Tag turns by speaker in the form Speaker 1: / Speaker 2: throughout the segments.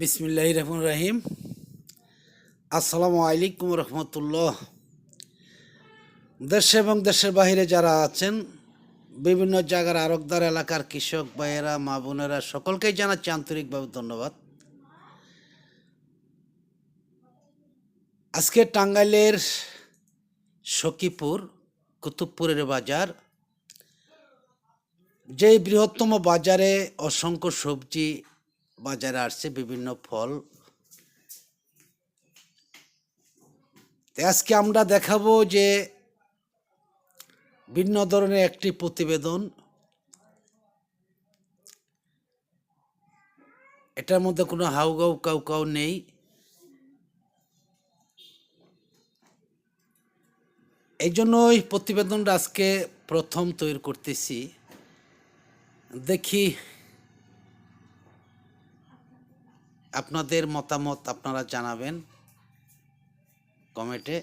Speaker 1: বিসমিল্লাহ রহমান রাহিম। আসসালামু আলাইকুম রহমতুল্লাহ। দেশে এবং দেশের বাইরে যারা আছেন, বিভিন্ন জায়গার আরকদার এলাকার কৃষক ভাইয়েরা, মা বোনেরা, সকলকেই জানাচ্ছি আন্তরিকভাবে ধন্যবাদ। আজকে টাঙ্গাইলের সখীপুর, কুতুবপুরের বাজার, যেই বৃহত্তম বাজারে অসংখ্য সবজি বাজারে আসছে বিভিন্ন ফল। আজকে আমরা দেখাবো যে ভিন্ন ধরনের একটি প্রতিবেদন। এটার মধ্যে কোনো হাউগাউ কাউ কাউ নেই। এই জন্যই প্রতিবেদনটা আজকে প্রথম তৈরি করতেছি। দেখি আপনাদের মতামত আপনারা জানাবেন কমেন্টে।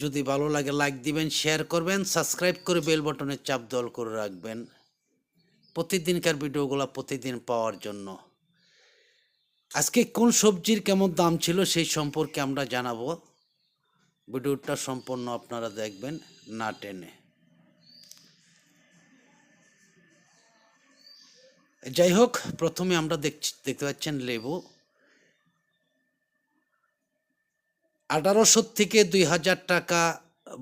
Speaker 1: যদি ভালো লাগে লাইক দিবেন শেয়ার করবেন সাবস্ক্রাইব করে বেল বটনে চাপ দল করে রাখবেন। প্রতিদিনকার ভিডিওগুলো প্রতিদিন পাওয়ার জন্য। আজকে কোন সবজির কেমন দাম ছিল সেই সম্পর্কে আমরা জানাব। ভিডিওটা সম্পূর্ণ আপনারা দেখবেন না টেনে। যাই হোক প্রথমে আমরা দেখতে পাচ্ছেন লেবু। আঠারোশো থেকে দুই হাজার টাকা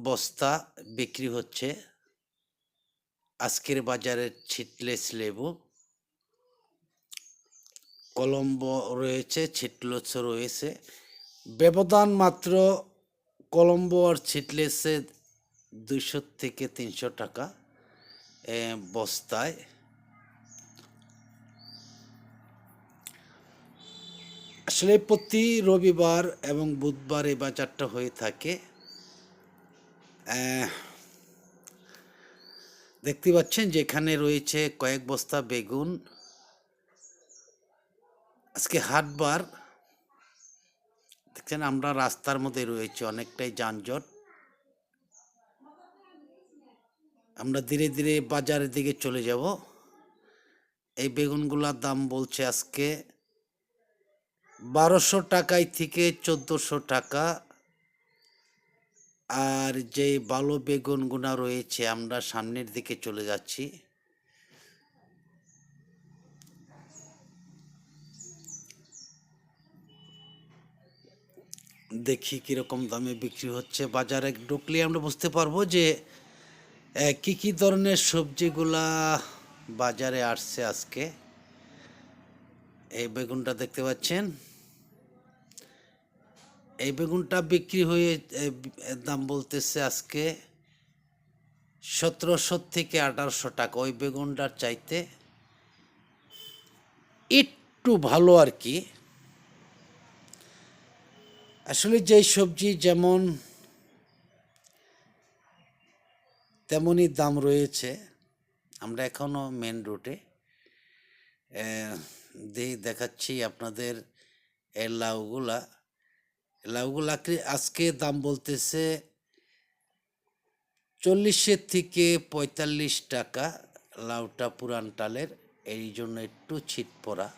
Speaker 1: বস্তা বিক্রি হচ্ছে। আজকের বাজারে ছিটলেস লেবু। কলম্বো রয়েছে, ছিটলস রয়েছে। ব্যবধান মাত্র কলম্বো আর ছিটলেসে দুইশো থেকে তিনশো টাকা বস্তায়। আসলে প্রতি রবিবার এবং বুধবার এই বাজারটা হয়ে থাকে দেখতে পাচ্ছেন যেখানে রয়েছে কয়েক বস্তা বেগুন, আজকে হাটবার, দেখছেন আমরা রাস্তার মধ্যে রয়েছে, অনেকটাই যানজট। আমরা ধীরে ধীরে বাজারের দিকে চলে যাব। এই বেগুনগুলোর দাম বলছে আজকে বারোশো টাকায় থেকে চোদ্দোশো টাকা। আর যে ভালো বেগুনগুনা রয়েছে, আমরা সামনের দিকে চলে যাচ্ছি। দেখি কীরকম দামে বিক্রি হচ্ছে। বাজারে ঢুকলে আমরা বুঝতে পারব যে কি কি ধরনের সবজিগুলা বাজারে আসছে আজকে। এই বেগুনটা দেখতে পাচ্ছেন। এই বেগুনটা বিক্রি হয়ে এর দাম বলতেছে আজকে সতেরোশো থেকে আঠারোশো টাকা। ওই বেগুনটার চাইতে একটু ভালো আর কি। আসলে যেই সবজি যেমন, তেমনই দাম রয়েছে। আমরা এখনও মেন রুটে দেখাচ্ছি আপনাদের এই লাউগুলা। লাউগুলা আজকে- আজকে দাম বলতেছে চল্লিশের থেকে পঁয়তাল্লিশ টাকা লাউটা পুরান টালের এই জন্য একটু ছিট পড়া।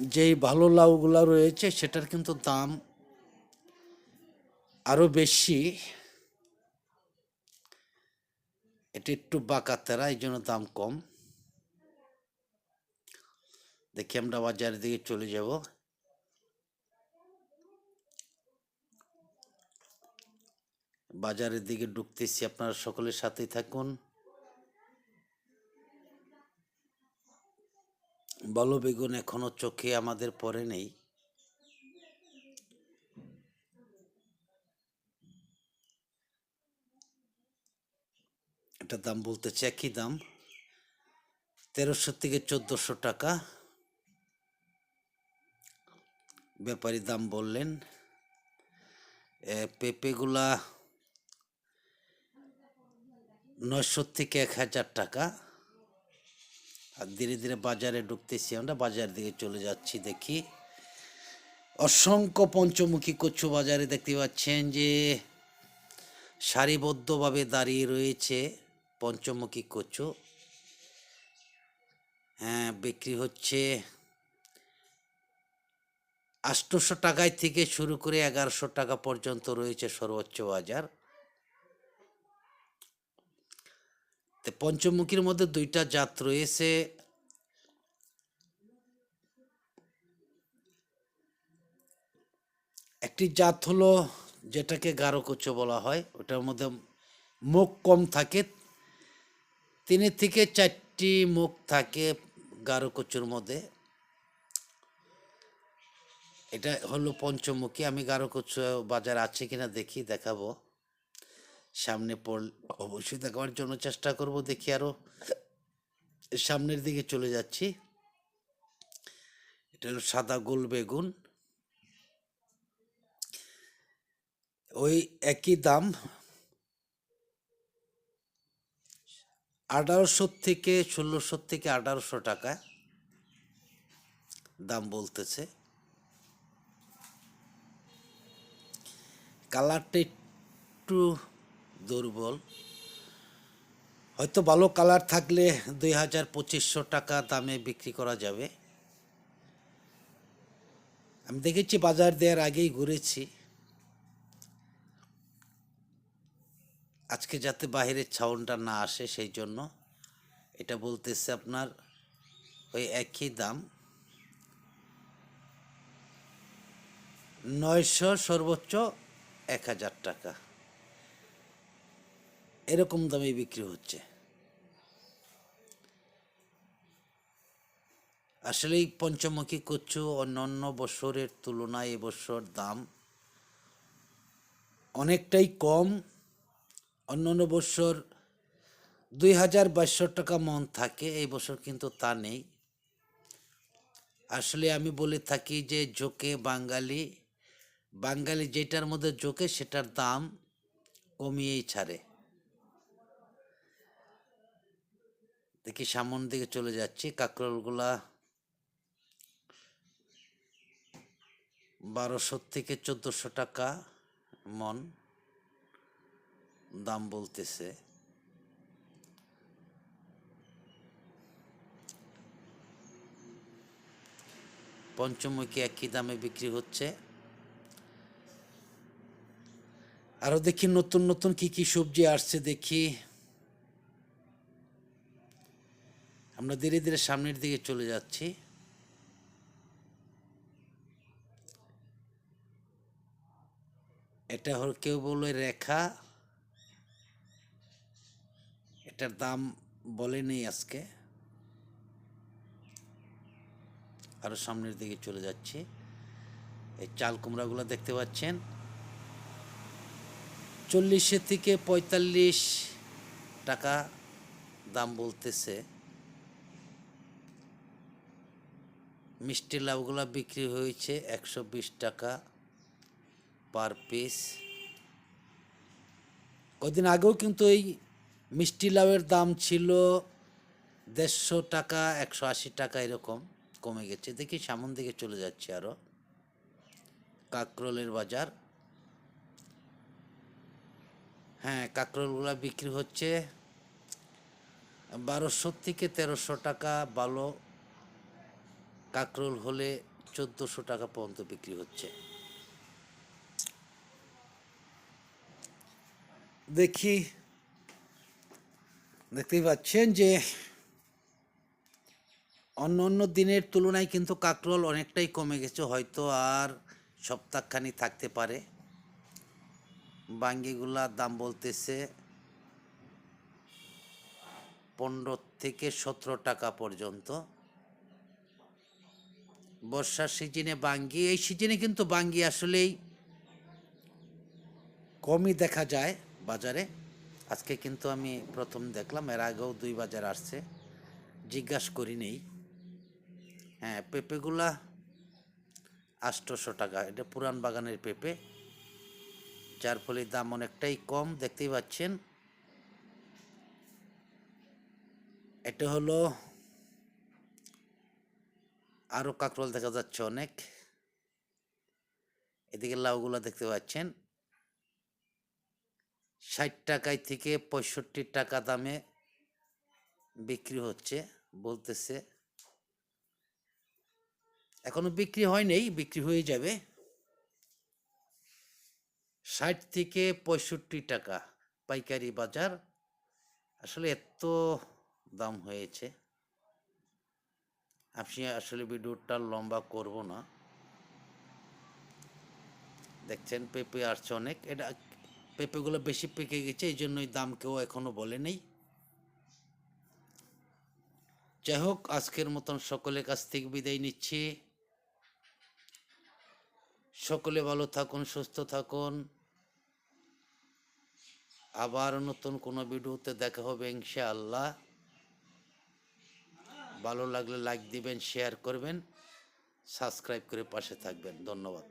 Speaker 1: যেই ভালো লাউগুলা রয়েছে, সেটার কিন্তু দাম আরও বেশি। এটা একটু বাঁকাতেরা এই জন্য দাম কম। দেখি আমরা বাজারের দিকে চলে যাব। বাজারের দিকে ঢুকতেছি, আপনারা সকলের সাথেই থাকুন। বলো বেগুন এখনও চোখে আমাদের পরে নেই। এটার দাম বলতেছে একই দাম। তেরোশো থেকে চোদ্দোশো টাকা। ব্যাপারী দাম বললেন পেঁপেগুলা নয়শো থেকে এক হাজার টাকা। আর ধীরে ধীরে বাজারে ঢুকতেছি আমরা, বাজার দিকে চলে যাচ্ছি দেখি। অসংখ্য পঞ্চমুখী কচু বাজারে দেখতে পাচ্ছেন যে সারিবদ্ধভাবে দাঁড়িয়ে রয়েছে পঞ্চমুখী কচু। হ্যাঁ বিক্রি হচ্ছে আটশোশো টাকায় থেকে শুরু করে এগারোশো টাকা পর্যন্ত রয়েছে সর্বোচ্চ বাজার। তো পঞ্চমুখীর মধ্যে দুইটা জাত রয়েছে। একটি জাত হলো যেটাকে গারোকুচো বলা হয়, ওটার মধ্যে মুখ কম থাকে। তিন থেকে চারটি মুখ থাকে গারোকুচোর মধ্যে। এটা হলো পঞ্চমুখী। আমি গারোকুচো বাজার আছে কিনা দেখি, দেখাবো। সামনে পড়, অবশ্যই দেখাবার জন্য চেষ্টা করব, দেখি আরও। সামনের দিকে চলে যাচ্ছি। এটা হলো সাদা গোল বেগুন। ওই একই দাম। আঠারোশো থেকে ষোলোশো থেকে আঠারোশো টাকা দাম বলতেছে। কালারটা একটু দুর্বল। হয়তো ভালো কালার থাকলে দুই হাজার পঁচিশশো টাকা দামে বিক্রি করা যাবে। আমি দেখেছি বাজার দেওয়ার আগেই ঘুরেছি। আজকে যাতে বাইরের ছাউনটা না আসে সেই জন্য এটা বলতেছে আপনার ওই একই দাম। নয়শো সর্বোচ্চ এক হাজার টাকা। এরকম দামে বিক্রি হচ্ছে। আসলে এই পঞ্চমুখী কচু অন্যান্য বছরের তুলনায় এবছর দাম অনেকটাই কম। অন্যান্য বছর দুই হাজার বাইশশো টাকা মন থাকে, এই বছর কিন্তু তা নেই। আসলে আমি বলে থাকি যে জোকে বাঙালি বাঙালি যেটার মধ্যে জোকে সেটার দাম কমিয়েই ছাড়ে। দেখি সামন দিকে চলে যাচ্ছি কাঁকরোলগুলা বারোশো থেকে চোদ্দোশো টাকা মন দাম বলতেছে। পঞ্চমুখী একই দামে বিক্রি হচ্ছে। আরও দেখি নতুন নতুন কি কি সবজি আসছে দেখি। আমরা ধীরে ধীরে সামনের দিকে চলে যাচ্ছি। এটা হল কেউ বলল রেখা। এটার দাম বলেনি আজকে। আরও সামনের দিকে চলে যাচ্ছে। এই চাল কুমড়াগুলো দেখতে পাচ্ছেন। চল্লিশে থেকে পঁয়তাল্লিশ টাকা দাম বলতেছে। মিষ্টি লাউগুলো বিক্রি হয়েছে একশো বিশ টাকা পার পিস। কদিন আগেও কিন্তু এই মিষ্টি লাউয়ের দাম ছিল দেড়শো টাকা, একশো আশি টাকা এরকম কমে গেছে। দেখি সামন দিকে চলে যাচ্ছে আরও কাকরোলের বাজার। হ্যাঁ কাকরোলগুলো বিক্রি হচ্ছে। বারোশো থেকে তেরোশো টাকা ভালো কাকরোল হলে চোদ্দোশো টাকা পর্যন্ত বিক্রি হচ্ছে। দেখি, দেখতেই পাচ্ছেন যে অন্য অন্য দিনের তুলনায় কিন্তু কাকরোল অনেকটাই কমে গেছে, হয়তো আর সপ্তাহখানি থাকতে পারে। বাঙ্গিগুলার দাম বলতেছে পনেরো থেকে সতেরো টাকা পর্যন্ত। বর্ষার সিজনে বাঙ্গি, এই সিজনে কিন্তু বাঙ্গি আসলেই কমই দেখা যায় বাজারে। আজকে কিন্তু আমি প্রথম দেখলাম, এর আগেও দুই বাজার আসছে, জিজ্ঞাসা করি নেই। হ্যাঁ পেঁপেগুলা আটশোশো টাকা, এটা পুরান বাগানের পেঁপে। যার ফলে দাম অনেকটাই কম, দেখতেই পাচ্ছেন। এটা হলো আরও কাকরোল দেখা যাচ্ছে অনেক। এদিকে লাউগুলো দেখতে পাচ্ছেন। ষাট টাকায় থেকে পঁয়ষট্টি টাকা দামে বিক্রি হচ্ছে, বলতেছে। এখনও বিক্রি হয় নেই বিক্রি হয়ে যাবে। ষাট থেকে পঁয়ষট্টি টাকা পাইকারি বাজার। আসলে এত দাম হয়েছে। আপনি আসলে ভিডিওটা লম্বা করব না। দেখছেন পেঁপে আসছে অনেক। এটা পেঁপেগুলো বেশি পেকে গেছে, এই জন্যই দাম কেউ এখনও বলে নেই। যাই হোক, আজকের মতন সকলের কাছ থেকে বিদায় নিচ্ছি। সকলে ভালো থাকুন, সুস্থ থাকুন। আবার নতুন কোনো ভিডিওতে দেখা হবে ইনশাআল্লাহ। ভালো লাগলে লাইক দিবেন শেয়ার করবেন সাবস্ক্রাইব করে পাশে থাকবেন। ধন্যবাদ।